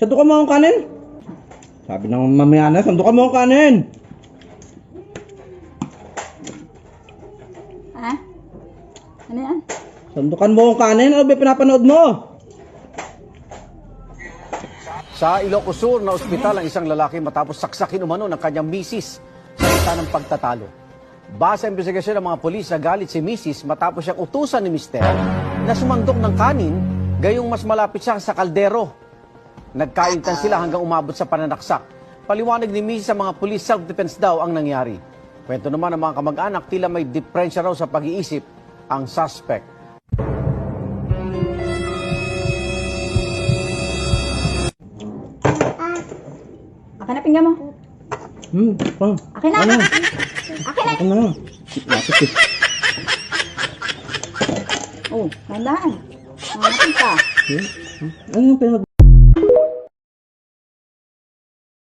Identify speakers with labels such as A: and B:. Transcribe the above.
A: Sandukan mo ang kanin. Sabi ng mamaya na, sandukan mo ang kanin.
B: Ha? Ano yan?
A: Sandukan mo ang kanin. Ano ba pinapanood mo?
C: Sa Ilocos Sur na ospital ang isang lalaki matapos saksakin umano ng kanyang misis sa kita ng pagtatalo. Base sa investigasyon ng mga polis, nagalit si misis matapos siyang utusan ni mister na sumandok ng kanin gayong mas malapit siya sa kaldero. Nagkaintan sila hanggang umabot sa pananaksak. Paliwanag ni misis sa mga polis, self-defense daw ang nangyari. Kwento naman ng mga kamag-anak, tila may diferensya raw sa pag-iisip ang suspect.
B: Akin na pinggan mo.
A: Hmm, ah,
B: Akin na!
A: Ano?
B: Akin na!
A: Ano na? Lapit eh.
B: Oh, tandaan. Nangatin ka.
A: Hmm? Ano yung pinag...